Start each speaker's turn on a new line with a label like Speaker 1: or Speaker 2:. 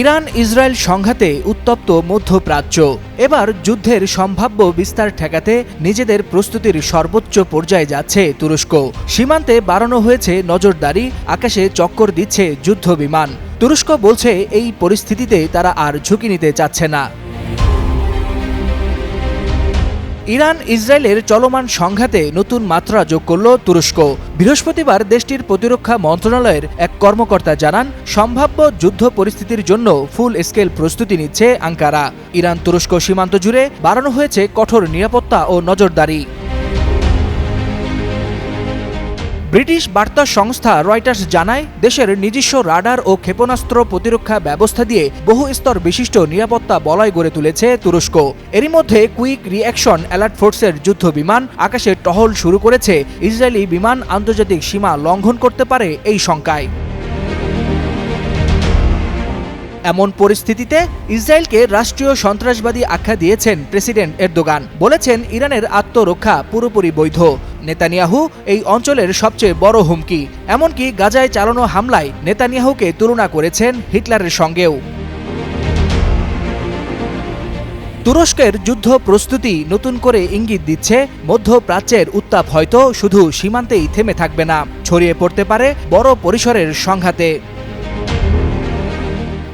Speaker 1: Iran Israel সংঘাতে উত্তপ্ত মধ্যপ্রাচ্য। এবার যুদ্ধের সম্ভাব্য বিস্তার ঠেকাতে নিজেদের প্রস্তুতির সর্বোচ্চ পর্যায়ে যাচ্ছে তুরস্ক। সীমান্তে বাড়ানো হয়েছে নজরদারি, আকাশে চক্কর দিচ্ছে যুদ্ধ বিমান তুরস্ক বলছে এই পরিস্থিতিতে তারা আর ঝুঁকি নিতে চাচ্ছে না। ইরান, ইসরায়েলের চলমান সংঘাতে নতুন মাত্রা যোগ করল তুরস্ক। বৃহস্পতিবার দেশটির প্রতিরক্ষা মন্ত্রণালয়ের এক কর্মকর্তা জানান, সম্ভাব্য যুদ্ধ পরিস্থিতির জন্য ফুল স্কেল প্রস্তুতি নিচ্ছে আঙ্কারা। ইরান তুরস্ক সীমান্ত জুড়ে বাড়ানো হয়েছে কঠোর নিরাপত্তা ও নজরদারি। ব্রিটিশ বার্তা সংস্থা রয়টার্স জানায়, দেশের নিজস্ব রাডার ও ক্ষেপণাস্ত্র প্রতিরক্ষা ব্যবস্থা দিয়ে বহু স্তর বিশিষ্ট নিরাপত্তা বলয় গড়ে তুলেছে তুরস্ক। এরই মধ্যে কুইক রিঅ্যাকশন অ্যালার্ট ফোর্সের যুদ্ধ বিমান আকাশে টহল শুরু করেছে। ইসরায়েলি বিমান আন্তর্জাতিক সীমা লঙ্ঘন করতে পারে এই শঙ্কায়। এমন পরিস্থিতিতে ইসরায়েলকে রাষ্ট্রীয় সন্ত্রাসবাদী আখ্যা দিয়েছেন প্রেসিডেন্ট এরদোগান। বলেছেন, ইরানের আত্মরক্ষা পুরোপুরি বৈধ। নেতানিয়াহু এই অঞ্চলের সবচেয়ে বড় হুমকি। এমনকি গাজায় চালানো হামলায় নেতানিয়াহুকে তুলনা করেছেন হিটলারের সঙ্গেও। তুরস্কের যুদ্ধ প্রস্তুতি নতুন করে ইঙ্গিত দিচ্ছে, মধ্যপ্রাচ্যের উত্তাপ হয়তো শুধু সীমান্তেই থেমে থাকবে না, ছড়িয়ে পড়তে পারে বড় পরিসরের সংঘাতে।